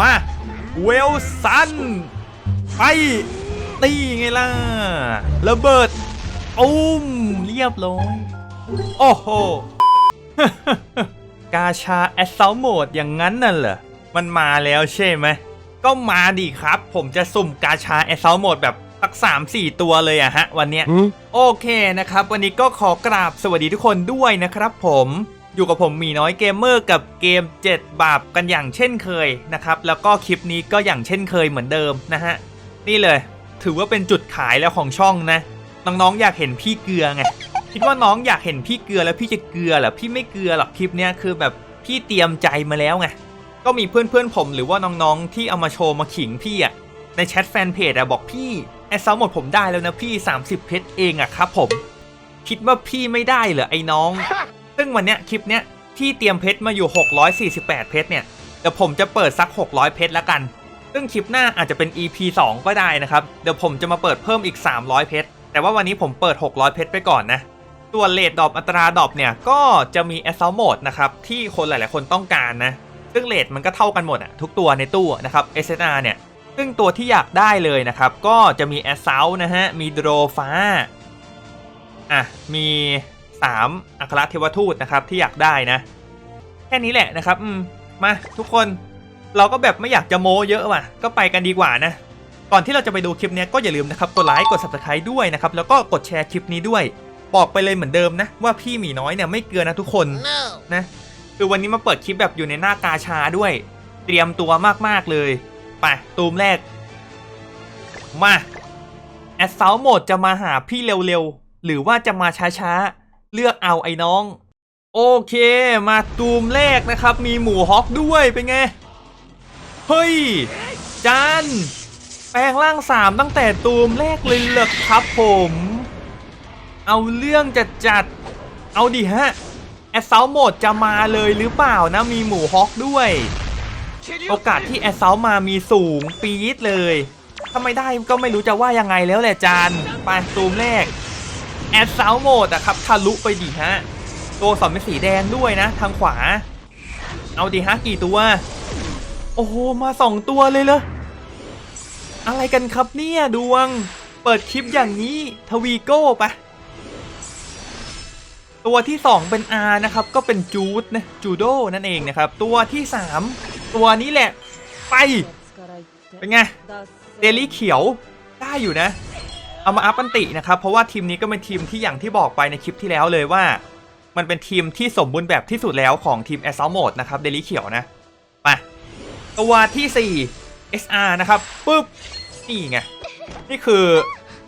มาเวลซันไปตีไงล่ะระเบิดอุ้มเรียบร้อย โอ้โห กาชาแอสซ l ลโหมดอย่างนั้นน่ะเหรอ มันมาแล้วใช่ไหม ก็มาดิครับ ผมจะสุ่มกาชาแอสซ l ลโหมดแบบสักสามสี่ตัวเลยอะฮะ วันเนี้ยโอเคนะครับ วันนี้ก็ขอกราบสวัสดีทุกคนด้วยนะครับผม อยู่กับผมมีน้อยเกมเมอร์กับเกม 7 บาปกันอย่างเช่นเคยนะครับ แล้วก็คลิปนี้ก็อย่างเช่นเคยเหมือนเดิมนะฮะ นี่เลย ถือว่าเป็นจุดขายแล้วของช่องนะ น้องๆอยากเห็นพี่เกลือไง คิดว่าน้องอยากเห็นพี่เกลือแล้วพี่จะเกลือเหรอ พี่ไม่เกลือหรอกคลิปเนี้ยคือแบบพี่เตรียมใจมาแล้วไง ก็มีเพื่อนๆผมหรือว่าน้องๆที่เอามาโชว์มาขิงพี่อะในแชทแฟนเพจอะบอกพี่แอสซาวหมดผมได้แล้วนะพี่ 30 เพชรเองอะครับผม คิดว่าพี่ไม่ได้เหรอไอ้น้อง ซึ่งวันเนี้ยคลิปเนี้ยพี่เตรียมเพชรมาอยู่ 648 เพชรเนี่ยเดี๋ยวผมจะเปิดสัก 600 เพชรแล้วกัน ซึ่งคลิปหน้าอาจจะเป็น EP 2 ก็ได้นะครับ เดี๋ยวผมจะมาเปิดเพิ่มอีก 300 เพชร แต่ว่าวันนี้ผมเปิด 600 เพชรไปก่อนนะส่วนเลทดอปอัตราดอปเนี่ยก็จะมี a s s a u l t Mode นะครับที่คนหลาย ๆ คนต้องการนะ ซึ่งเลทมันก็เท่ากันหมดอะทุกตัวในตู้นะครับ SSR เนี่ย ซึ่งตัวที่อยากได้เลยนะครับ ก็จะมี a s s a u l t นะฮะ มีโดรฟ้า อะ มี 3 อัครเทวทูตนะครับที่อยากได้นะ แค่นี้แหละนะครับอืมมาทุกคนเราก็แบบไม่อยากจะโม้เยอะว่ะ ก็ไปกันดีกว่านะ ก่อนที่เราจะไปดูคลิปเนี้ยก็อย่าลืมนะครับกดไลค์กด subscribe ด้วยนะครับ แล้วก็กดแชร์คลิปนี้ด้วย บอกไปเลยเหมือนเดิมนะ ว่าพี่หมีน้อยเนี่ยไม่เกลือนะทุกคนนะคือวันนี้มาเปิดคลิปแบบอยู่ในหน้ากาชาด้วย เตรียมตัวมากๆเลยไปตูมแรก มาแอดเซาโหมดจะมาหาพี่เร็วๆ หรือว่าจะมาช้าๆ เลือกเอาไอ้น้อง โอเค มาตูมแรกนะครับ มีหมูฮอกด้วยเป็นไง เฮ้ย จาน แปลงร่างสามตั้งแต่ตูมแรกเลยเหรอครับผม เอาเรื่องจัดจัด เอาดิฮะ แอสเซาโหมดจะมาเลยหรือเปล่านะ มีหมูฮอกด้วย โอกาสที่แอสเซามามีสูงปี๊ดเลยถ้าไม่ได้ก็ไม่รู้จะว่ายังไงแล้วแหละจานไปตูมแรก แอดซาโหมดอะครับทะลุไปดิฮะ ตัวสอนเป็นสีแดงด้วยนะ ทางขวา เอาดิฮะกี่ตัว โอ้โห มาสองตัวเลยเหรออะไรกันครับเนี่ยดวง เปิดคลิปอย่างนี้ทวีโก้ปะตัวที่ 2 เป็น R นะครับ ก็เป็นจูดนะจูโดนั่นเองนะครับ ตัวที่ 3 ตัวนี้แหละ ไป เป็นไง เดลี่เขียวได้อยู่นะ เอามาอัพอันตินะครับเพราะว่าทีมนี้ก็เป็นทีมที่อย่างที่บอกไปในคลิปที่แล้วเลยว่า มันเป็นทีมที่สมบูรณ์แบบที่สุดแล้วของทีม a s s a u l t Mode นะครับเดลี่เขียวนะไปตัวที่4 SR นะครับปุ๊บนี่ไงนี่คือ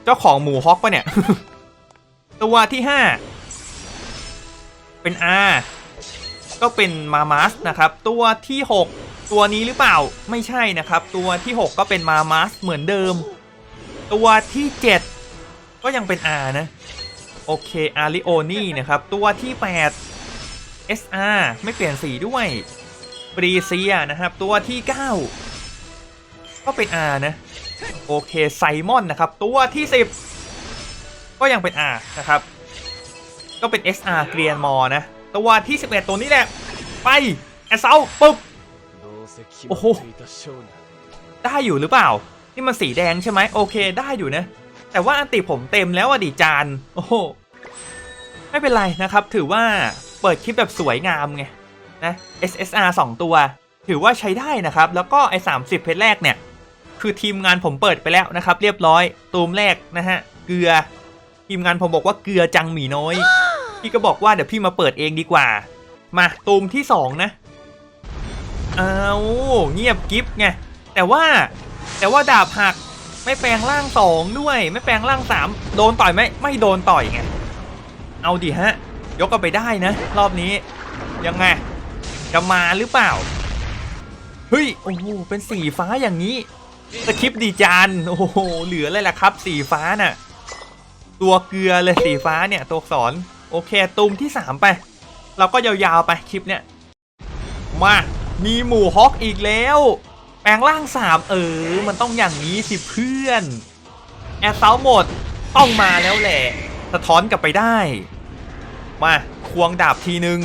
เจ้าของหมูฮอกปะเนี่ย ตัวที่ 5 เป็น R ก็เป็นมามัสนะครับ ตัวที่ 6 ตัวนี้หรือเปล่าไม่ใช่นะครับ ตัวที่ 6 ก็เป็นมามัสเหมือนเดิม ตัวที่ 7 ก็ยังเป็น R นะ โอเคอาริโอนี่นะครับ ตัวที่ 8 SR ไม่เปลี่ยนสีด้วยบรีเซียนะครับ ตัวที่ 9 ก็เป็น R นะ โอเคไซมอนนะครับ ตัวที่ 10 ก็ยังเป็น R นะครับ ก็เป็น SR เกรียนมอนะ ตัวที่ 11 ตัวนี้แหละ ไปแอสเซาปุ๊บโอ้โหได้อยู่หรือเปล่า นี่มันสีแดงใช่ไหมโอเคได้อยู่นะ แต่ว่าอันติผมเต็มแล้วอะดิจาน โอ้โห ไม่เป็นไรนะครับ ถือว่าเปิดคลิปแบบสวยงามไงนะ SSR 2 ตัว ถือว่าใช้ได้นะครับ แล้วก็ไอ้30 เพชรแรกเนี่ย คือทีมงานผมเปิดไปแล้วนะครับ เรียบร้อยตูมแรกนะฮะ เกลือ ทีมงานผมบอกว่าเกลือจังหมีน้อย พี่ก็บอกว่าเดี๋ยวพี่มาเปิดเองดีกว่า มาตูมที่ 2 นะ เอาเงียบกิฟไงแต่ว่า แต่ว่าดาบหักไม่แปลงร่างสองด้วย ไม่แปลงร่างสามโดนต่อยไหมไม่โดนต่อยไงเอาดิฮะ ยกกันไปได้นะ รอบนี้ยังไงจะมาหรือเปล่าเฮ้ยโอ้โหเป็นสีฟ้าอย่างนี้สคริปดีจานโอ้โหเหลืออะไรล่ะครับ สีฟ้าน่ะ ตัวเกลือเลยสีฟ้าเนี่ย ตัวสอักษรโอเคตูมที่3ไป เราก็ยาวๆไปคลิปเนี่ยมามีหมู่ฮอกอีกแล้ว แปลงร่าง3เออ มันต้องอย่างนี้สิเพื่อน แอดเซาหมด ต้องมาแล้วแหละ สะท้อนกลับไปได้ มาควงดาบทีนึง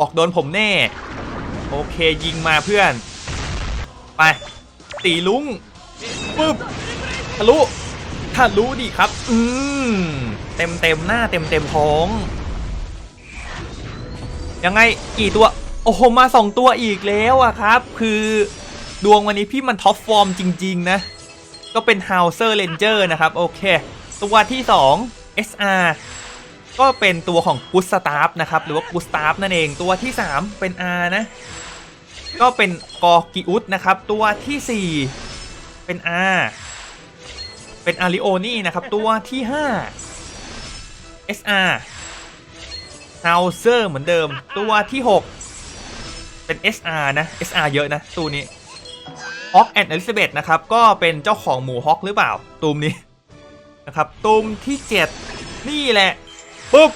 ออกโดนผมแน่ โอเคยิงมาเพื่อน ไปตีลุงปึ๊บทะลุทะลุดิครับ อืมเต็มเต็มหน้าเต็มเต็มท้อง ยังไงกี่ตัว โอ้โหมาสองตัวอีกแล้วอะครับ คือ ดวงวันนี้พี่มันท็อปฟอร์มจริง ๆ นะ ก็เป็น h o u s e r Ranger นะครับ โอเค ตัวที่ 2 SR ก็เป็นตัวของ Good Staff นะครับ หรือว่า Good Staff นั่นเองตัวที่ 3 เป็น R นะ ก็เป็นกอกิอุสนะครับ ตัวทีสี่4 เป็น R เป็นอาริโอนี่นะครับ ตัวที่ 5 SR เฮาเซอร์เหมือนเดิมตัวที่ 6 เป็น SR นะ SR เยอะนะ ตัวนี้ ออกแอนด์อลิซาเบธนะครับ ก็เป็นเจ้าของหมูฮอกหรือเปล่า ตูมนี้นะครับ ตูมที่ 7 นี่แหละ ปุ๊บ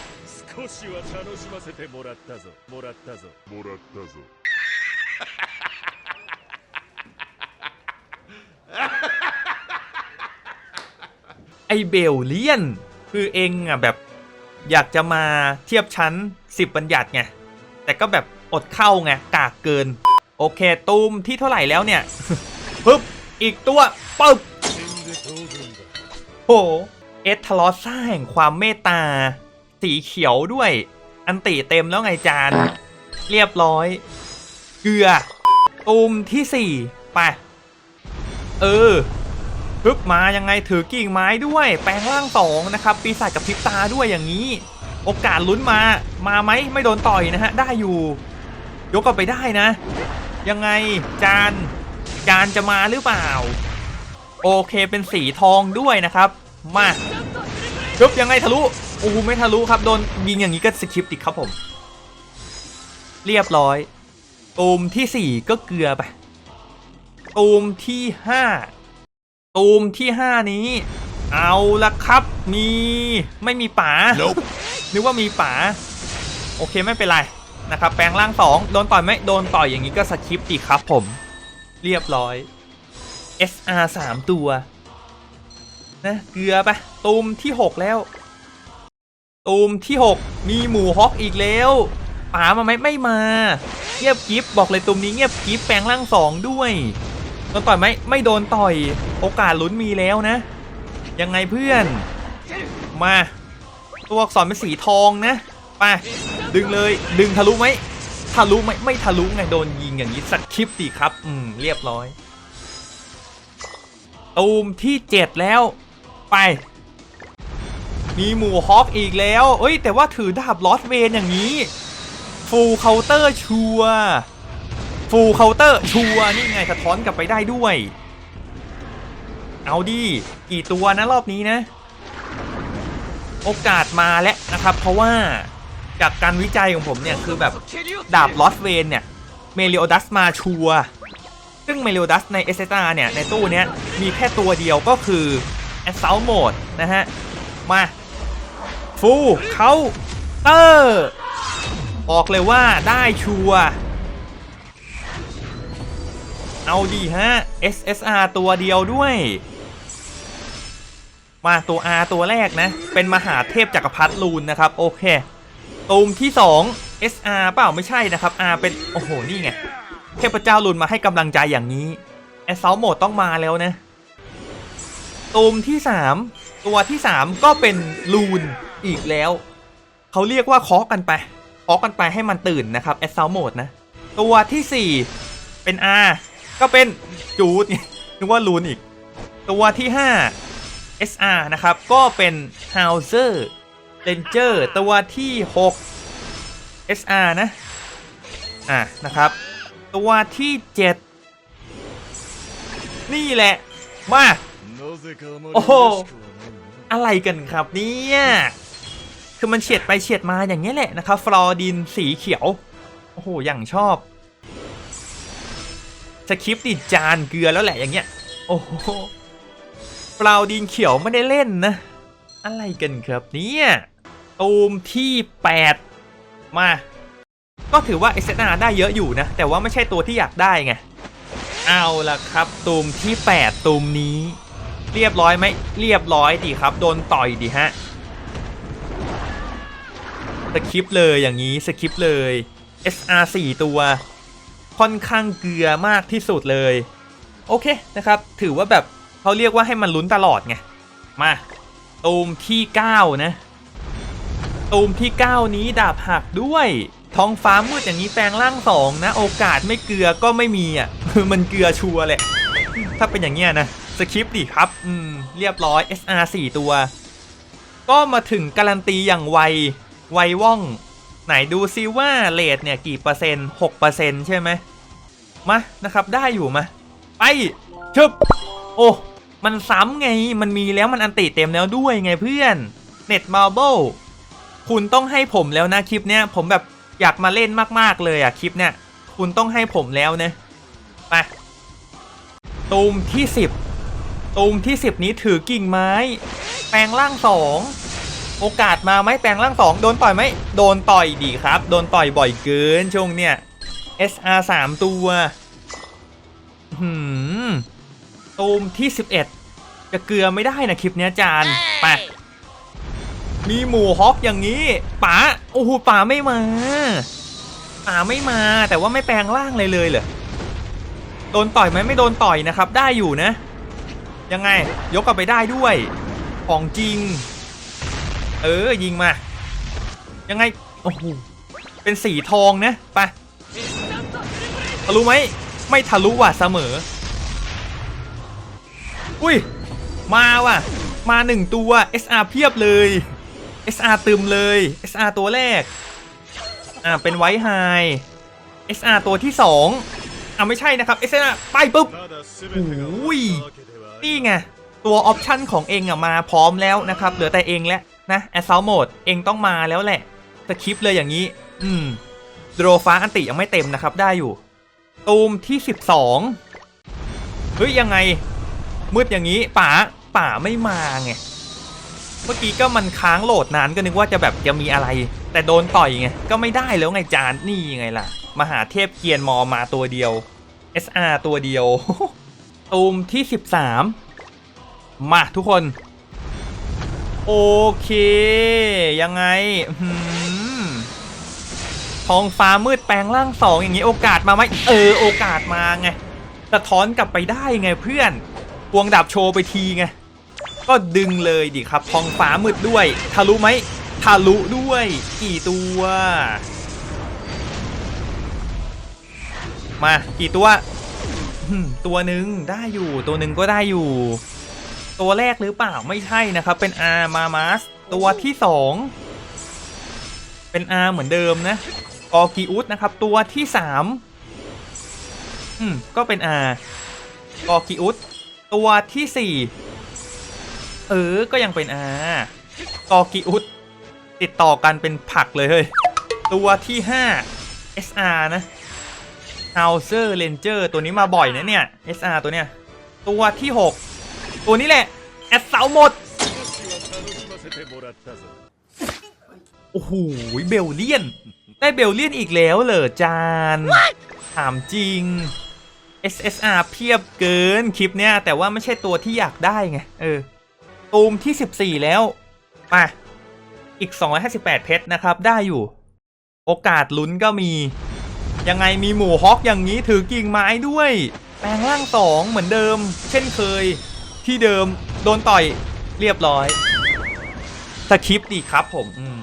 ไอเบลเลียน คือเองอะแบบอยากจะมาเทียบชั้น 10 บัญญัติไง แต่ก็แบบอดเข้าไง กากเกิน โอเค ตูมที่เท่าไหร่แล้วเนี่ยปึ๊บอีกตัวปึ๊บโอ้เอทลอสร้างความเมตตา สีเขียวด้วย อันติเต็มแล้วไงจาน เรียบร้อย เกลือ ตูมที่สี่ไป เออปึ๊บมายังไงถือกิ่งไม้ด้วย แปลงร่างสองนะครับ ปีศาจกับพิบตาด้วยอย่างนี้ โอกาสลุ้นมา มาไหมไม่โดนต่อยนะฮะ ได้อยู่ ยกกลับไปได้นะ ยังไงจานจานจะมาหรือเปล่า โอเคเป็นสีทองด้วยนะครับ มาปึ๊บยังไงทะลุโอ้โหไม่ทะลุครับโดนยิงอย่างนี้ก็สคิปติดครับผม เรียบร้อยตูมที่สี่ก็เกลือไปตูมที่ห้าตูมที่ห้านี้ เอาละครับมีไม่มีป๋านึกว่ามีป๋า โอเคไม่เป็นไร นะครับแปลงร่างสองโดนต่อยไหมโดนต่อยอย่างนี้ก็สคิปติครับผม เรียบร้อย SR 3ตัวนะเกลือปะตูมที่6แล้วตูมที่6มีหมูฮอกอีกแล้วป๋ามาไหมไม่มา เงียบกิฟบอกเลยตูมนี้เงียบกิฟแปลงร่างสองด้วยโดนต่อยไหมไม่โดนต่อย โอกาสลุ้นมีแล้วนะ ยังไงเพื่อน มา ตัวอักษรเป็นสีทองนะไป ดึงเลยดึงทะลุไหมทะลุไหมไม่ทะลุไงโดนยิงอย่างนี้สักคลิปดีครับ อืม เรียบร้อยตูมที่ 7 แล้ว ไป มีหมูฮอกอีกแล้วเอ้ย แต่ว่าถือดาบลอสเวนอย่างนี้ ฟูลเคาน์เตอร์ชัวฟูลเคาน์เตอร์ชัวนี่ไงสะท้อนกลับไปได้ด้วย เอาดิกี่ตัวนะรอบนี้นะ โอกาสมาแล้วนะครับ เพราะว่า จากการวิจัยของผมเนี่ยคือแบบดาบลอสเวนเนี่ยเมลิโอดัสมาชัวซึ่งเมลิโอดัสในเอสเตาเนี่ยในตู้เนี้ยมีแค่ตัวเดียวก็คือแอสเซลโหมดนะฮะ มาฟูเขาเตอร์บอกเลยว่าได้ชัวเอาดีฮะ SSR ตัวเดียวด้วย มาตัว R ตัวแรกนะ เป็นมหาเทพจักรพรรดิลูนนะครับ โอเค ตูมที่ 2 SR เปล่าไม่ใช่นะครับ R เป็น โอ้โห นี่ไง เทพเจ้าลุนมาให้กำลังใจอย่างนี้ แอสเซลโหมดต้องมาแล้วนะ ตูมที่ 3 ตัวที่ 3 ก็เป็นลูนอีกแล้ว เขาเรียกว่าเคาะกันไปเคาะกันไปให้มันตื่นนะครับแอสเซลโหมดนะ ตัวที่ 4 เป็น R ก็เป็นจูดนึกว่าลูนอีก ตัวที่ 5 SR นะครับ ก็เป็น เลนเจอร์ตัวที่ 6 SR นะ อะ นะครับ ตัวที่ 7 นี่แหละ มา โอ้โห อะไรกันครับเนี่ยคือมันเฉียดไปเฉียดมาอย่างนี้แหละนะครับฟลอดินสีเขียว โอ้โห อย่างชอบสคริปติดจานเกลือแล้วแหละอย่างเงี้ย โอ้โหฟลอดินเขียวไม่ได้เล่นนะ อะไรกันครับเนี่ย ตูมที่ 8 มา ก็ถือว่า SNR ได้เยอะอยู่นะ แต่ว่าไม่ใช่ตัวที่อยากได้ไง เอาละครับตูมที่ 8ตูมนี้ เรียบร้อยไหมเรียบร้อยดีครับ โดนต่อยดีฮะสคริปเลยอย่างนี้สคริปเลย SR 4 ตัว ค่อนข้างเกลือมากที่สุดเลย โอเคนะครับ ถือว่าแบบเขาเรียกว่าให้มันลุ้นตลอดไง มาตูมที่ 9 นะ ตูมที่ 9 นี้ดาบหักด้วย ท้องฟ้ามืดอย่างนี้แปลงร่างสองนะ โอกาสไม่เกลือก็ไม่มีอะมันเกลือชัวร์แหละ ถ้าเป็นอย่างเงี้ยนะสคริปต์ดิครับอืมเรียบร้อย SR 4 ตัว ก็มาถึงการันตีอย่างไว ไวว่อง ไหนดูซิว่าเลทเนี่ยกี่เปอร์เซ็นต์6เปอร์เซ็นต์ใช่ไหมมานะครับได้อยู่มา ไปชึบโอ้มันซ้ำไงมันมีแล้วมันอันติเต็มแล้วด้วยไงเพื่อนเน็ตมาร์เบิล คุณต้องให้ผมแล้วนะคลิปเนี้ยผมแบบอยากมาเล่นมากๆเลยอะคลิปเนี้ยคุณต้องให้ผมแล้วนะไปตูมที่ 10ตูมที่ 10 นี้ถือกิ่งไม้ แปลงร่างสองโอกาสมาไหมแปลงร่างสองโดนต่อยไหมโดนต่อยดีครับ โดนต่อยบ่อยเกินช่วงเนี้ย SR 3ตัวหืมตูมที่ 11 จะเกลือไม่ได้นะคลิปเนี้ยจานไป มีหมูฮอกอย่างนี้ป๋าโอ้โหป๋าไม่มาป๋าไม่มาแต่ว่าไม่แปลงร่างเลยเลยเหรอโดนต่อยไหมไม่โดนต่อยนะครับ ได้อยู่นะ ยังไงยกกลับไปได้ด้วยของจริง เออยิงมา ยังไงโอ้โหเป็นสีทองนะไปทะลุไหมไม่ทะลุว่ะเสมอ อุ้ยมาว่ะ มาหนึ่งตัว SR เพียบเลย SR ตึมเลย SR ตัวแรก อ่า เป็นไวท์ไฮ SR ตัวที่สองอ่าไม่ใช่นะครับ SR ไปปุ๊บอุ้ยนี่ไง ตัวออปชันของเองอะมาพร้อมแล้วนะครับ เหลือแต่เองแล้วนะ Assault Mode เองต้องมาแล้วแหละสคริปเลยอย่างนี้ อืมโดรฟ้าอันติยังไม่เต็มนะครับ ได้อยู่ ตูมที่ 12 เฮ้ย ยังไง มืดอย่างนี้ป๋าป๋าไม่มาไง เมื่อกี้ก็มันค้างโหลดนานก็นึกว่าจะแบบจะมีอะไร แต่โดนต่อยไงก็ไม่ได้แล้วไงจานนี่ไงล่ะมหาเทพเกียนมอมาตัวเดียว SR ตัวเดียวตูมที่ 13 มาทุกคน โอเค ยังไงท้องฟ้ามืดแปลงร่างสองอย่างนี้โอกาสมาไหมเออโอกาสมาไงสะท้อนกลับไปได้ไงเพื่อนพวงดาบโชว์ไปทีไง ก็ดึงเลยดิครับท้องฟ้ามืดด้วย ทะลุไหมทะลุด้วยกี่ตัว มากี่ตัวตัวหนึ่งได้อยู่ตัวหนึ่งก็ได้อยู่ ตัวแรกหรือเปล่าไม่ใช่นะครับ เป็น R มามาสตัวที่สองเป็น R เหมือนเดิมนะกอกิอุสนะครับ ตัวที่สามอืมก็เป็น R กอกิอุสตัวที่สี่ เออ ก็ยังเป็นอากอกิอุตติดต่อกันเป็นผักเลยเฮ้ย ตัวที่ 5 SR นะเฮาเซอร์เลนเจอร์ตัวนี้มาบ่อยนะเนี่ย SR ตัวเนี้ย ตัวที่ 6 ตัวนี้แหละ แอสเสาหมด โอ้โห เบลเลียน ได้เบลเลียนอีกแล้วเหรอจาน ถามจริง SSR เพียบเกินคลิปเนี้ยแต่ว่าไม่ใช่ตัวที่อยากได้ไง เออ ตูมที่ 14 แล้ว มา อีก 258 เพชรนะครับ ได้อยู่ โอกาสลุ้นก็มี ยังไงมีหมู่ฮอกอย่างนี้ถือกิ่งไม้ด้วย แปลงร่างสองเหมือนเดิม เช่นเคย ที่เดิมโดนต่อยเรียบร้อยสคริปต์ดีครับผมม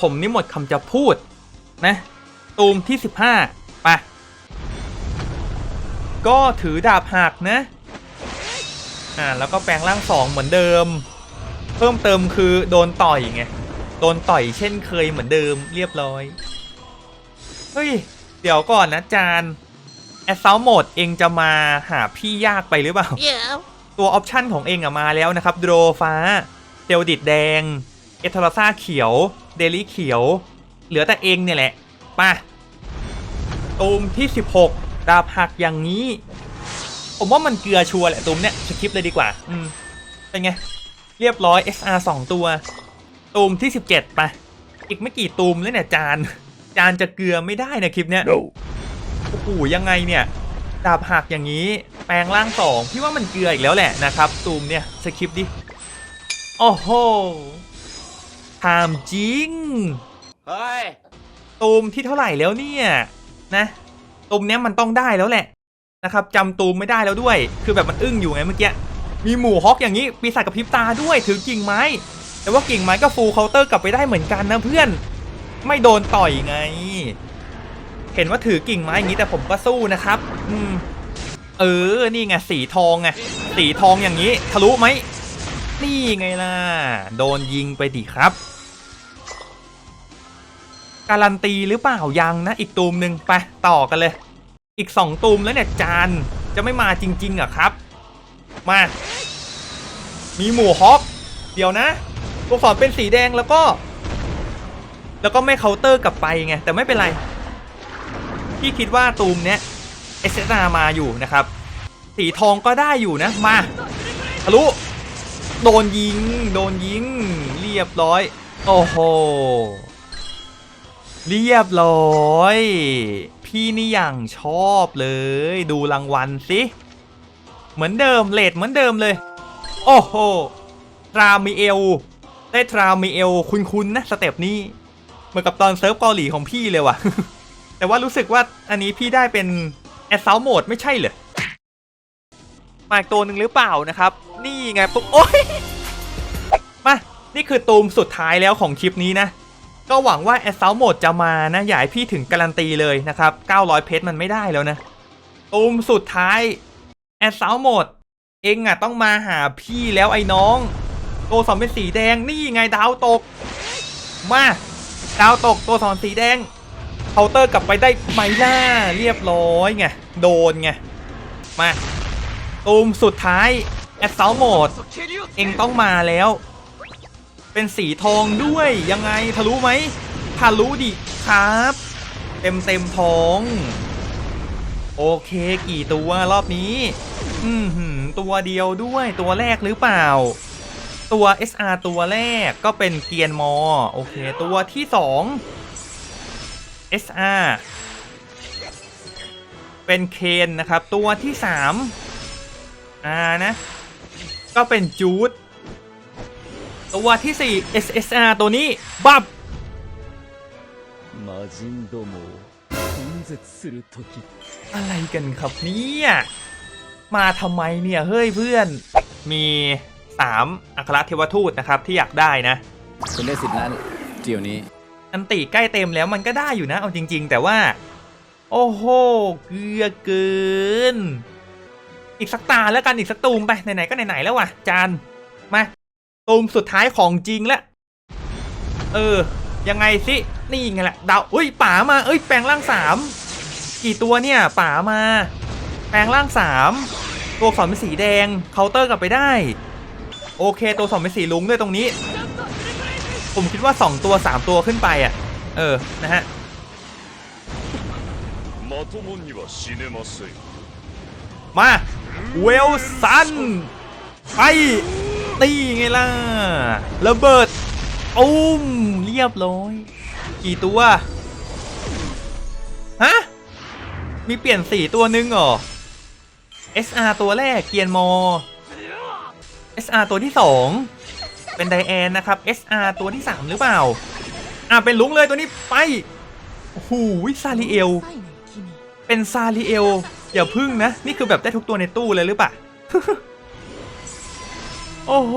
ผมนี่หมดคำจะพูด นะ ตูมที่ 15ไปก็ถือดาบหักนะ อ่าแล้วก็แปลงร่างสองเหมือนเดิม เพิ่มเติมคือโดนต่อยไงโดนต่อยเช่นเคยเหมือนเดิมเรียบร้อย เฮ้ย เดี๋ยวก่อนนะจานแอสซ l ลโหมดเองจะมาหาพี่ยากไปหรือเปล่า Yeah. ตัวออปชันของเองอะมาแล้วนะครับ โดรฟ้าเซลดิดแดง เอทอร์ซ่าเขียว เดลี่เขียว เหลือแต่เองเนี่ยแหละมาตูมที่ 16 ดาบหักอย่างนี้ ผมว่ามันเกลือชัวร์แหละตูมเนี่ยสคริปต์เลยดีกว่า อืม เป็นไง เรียบร้อย SR 2 ตัว ตูมที่ 17ไปอีกไม่กี่ตูมแล้วเนี่ยจาน จานจะเกลือไม่ได้นะคลิปเนี้ย No โอ้โหยังไงเนี่ย ดาบหักอย่างนี้ แปลงร่างสองพี่ว่ามันเกลืออีกแล้วแหละนะครับ ตูมเนี่ยสคริปต์ดิ โอ้โหถามจริง เฮ้ย ตูมที่เท่าไหร่แล้วเนี่ย นะตูมเนี้ยมันต้องได้แล้วแหละ นะครับจำตูมไม่ได้แล้วด้วย คือแบบมันอึ้งอยู่ไงเมื่อกี้ มีหมู่ฮอกอย่างนี้ ปีศาจกับพริบตาด้วย ถือกิ่งไม้ แต่ว่ากิ่งไม้ก็ฟูลเคาน์เตอร์กลับไปได้เหมือนกันนะเพื่อน ไม่โดนต่อยไง เห็นว่าถือกิ่งไม้อย่างนี้แต่ผมก็สู้นะครับ อืม เออ นี่ไงสีทองไง สีทองอย่างนี้ ทะลุไหม นี่ไงล่ะ โดนยิงไปดิครับ การันตีหรือเปล่ายังนะ อีกตูมหนึ่งไปต่อกันเลย อีกสองตูมแล้วเนี่ยจานจะไม่มาจริงๆเหรอครับ มา มีหมู่ฮอกเดี๋ยวนะตัวสอนเป็นสีแดงแล้วก็ แล้วก็ไม่เคาน์เตอร์กลับไปไงแต่ไม่เป็นไร พี่คิดว่าตูมเนี้ยเอเสนามาอยู่นะครับ สีทองก็ได้อยู่นะมาทะลุโดนยิง โดนยิง เรียบร้อย โอ้โห เรียบร้อย พี่นี่อย่างชอบเลย ดูรางวัลสิ เหมือนเดิมเลทเหมือนเดิมเลย โอ้โหทรามิเอล ได้ทรามิเอลคุ้นๆนะสเต็ปนี้ เหมือนกับตอนเซิร์ฟเกาหลีของพี่เลยว่ะ แต่ว่ารู้สึกว่าอันนี้พี่ได้เป็นแอสซ l ลโหมดไม่ใช่เหรอมาอีกตัวหนึ่งหรือเปล่านะครับ นี่ไงปุ๊บโอ้ยมา นี่คือตูมสุดท้ายแล้วของคลิปนี้นะ ก็หวังว่าแอสซ l ลโหมดจะมานะ อย่าให้พี่ถึงการันตีเลยนะครับ 900 เพชรมันไม่ได้แล้วนะตูมสุดท้ายแอสซ l ลโหมดเองอะต้องมาหาพี่แล้วไอ้น้อง ตัวสอนเป็นสีแดงนี่ไงดาวตก มาดาวตกตัวสอนสีแดงเคาน์เตอร์กลับไปได้ไหมล่ะเรียบร้อยไงโดนไงมาตูมสุดท้ายแอดเซลโหมดเองต้องมาแล้ว เป็นสีทองด้วยยังไงทะลุไหมทะลุดิครับ เต็มเต็มท้อง โอเคกี่ตัวรอบนี้ อืมตัวเดียวด้วยตัวแรกหรือเปล่า ตัว SR ตัวแรกก็เป็นเกียนมอ โอเค ตัวที่2 SR เป็นเคนนะครับ ตัวที่3 R นะ ก็เป็นจูด ตัวที่ 4 SSR ตัวนี้ บับอะไรกันครับเนี่ย มาทำไมเนี่ยเฮ้ยเพื่อน มี 3 อัครเทวทูตนะครับ ที่อยากได้นะคุณได้สิบล้านเจี๋ยวนี้ อันตีใกล้เต็มแล้วมันก็ได้อยู่นะ เอาจริง ๆ แต่ว่า โอ้โห เกือเกิน อีกสักตาแล้วกันอีกสักตูมไปไหนๆก็ไหนๆแล้วว่ะจาน ตูมสุดท้ายของจริงแล้วเออ ยังไงสิ นี่ไงแหละดาวเอ้ยป๋ามา เอ้ย แปลงร่างสาม กี่ตัวเนี่ยป๋ามา แปลงร่างสามตัวสอนเป็นสีแดง เคาน์เตอร์กลับไปได้ โอเค ตัวสอนเป็นสีลุงด้วยตรงนี้ ผมคิดว่าสองตัวสามตัวขึ้นไปอะ เออ นะฮะมา เวลสัน ไป ตีไงล่ะระเบิดอุ้มเรียบร้อย กี่ตัวฮะมีเปลี่ยนสีตัวนึงเหรอ SR ตัวแรกเกียนมอ SR ตัวที่2เป็นไดแอนนะครับ SR ตัวที่3หรือเปล่า อะเป็นลุงเลยตัวนี้ไปโอ้โหซาริเอล เป็นซาริเอลอย่าพึ่งนะ นี่คือแบบได้ทุกตัวในตู้เลยหรือเปล่า โอ้โห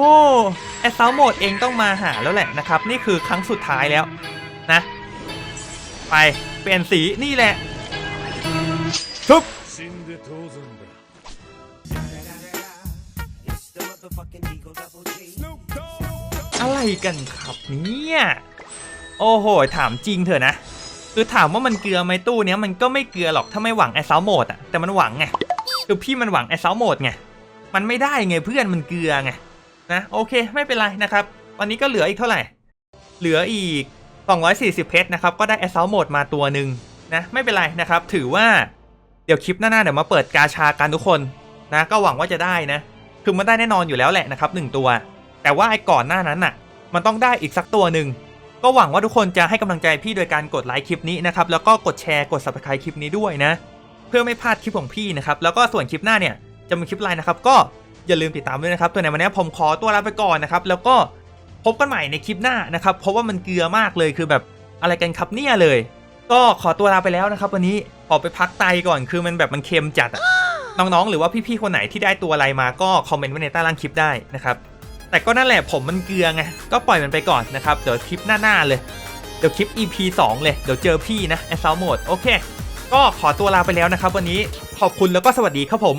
แอสเซลโหมดเองต้องมาหาแล้วแหละนะครับ นี่คือครั้งสุดท้ายแล้วนะ ไป เปลี่ยนสีนี่แหละทุบอะไรกันครับเนี่ย โอ้โห ถามจริงเถอะนะ คือถามว่ามันเกลือไหมตู้เนี้ยมันก็ไม่เกลือหรอกถ้าไม่หวังแอสเซลโหมดอะแต่มันหวังไงคือพี่มันหวังแอสเซลโหมดไงมันไม่ได้ไงเพื่อนมันเกลือไง นะโอเคไม่เป็นไรนะครับวันนี้ก็เหลืออีกเท่าไหร่ เหลืออีก 240 เพชรนะครับ ก็ได้แอสซ l ลโหมดมาตัวหนึ่งนะไม่เป็นไรนะครับ ถือว่าเดี๋ยวคลิปหน้าๆเดี๋ยวมาเปิดกาชากันทุกคนนะก็หวังว่าจะได้นะ คือมันได้แน่นอนอยู่แล้วแหละนะครับหนึ่งตัว แต่ว่าไอ้ก่อนหน้านั้นน่ะ มันต้องได้อีกสักตัวหนึ่งก็หวังว่าทุกคนจะให้กำลังใจพี่โดยการกดไลค์คลิปนี้นะครับแล้วก็กดแชร์กด subscribe คลิปนี้ด้วยนะ เพื่อไม่พลาดคลิปของพี่นะครับแล้วก็ส่วนคลิปหน้าเนี่ยจะมีคลิปอะไรนะครับก็ อย่าลืมติดตามด้วยนะครับ ตัวในวันนี้ผมขอตัวลาไปก่อนนะครับ แล้วก็พบกันใหม่ในคลิปหน้านะครับ เพราะว่ามันเกลือมากเลยคือแบบอะไรกันครับเนี่ยเลย ก็ขอตัวลาไปแล้วนะครับ วันนี้ขอไปพักไตก่อนคือมันแบบมันเค็มจัดอะน้องๆ หรือว่าพี่ๆคนไหนที่ได้ตัวอะไรมาก็คอมเมนต์ไว้ในใต้ล่างคลิปได้นะครับ แต่ก็นั่นแหละผมมันเกลือไงก็ปล่อยมันไปก่อนนะครับเดี๋ยวคลิปหน้าๆเลยเดี๋ยวคลิป EP 2 เลยเดี๋ยวเจอพี่นะแอสซาวโหมดโอเค ก็ขอตัวลาไปแล้วนะครับ วันนี้ขอบคุณแล้วก็สวัสดีครับผม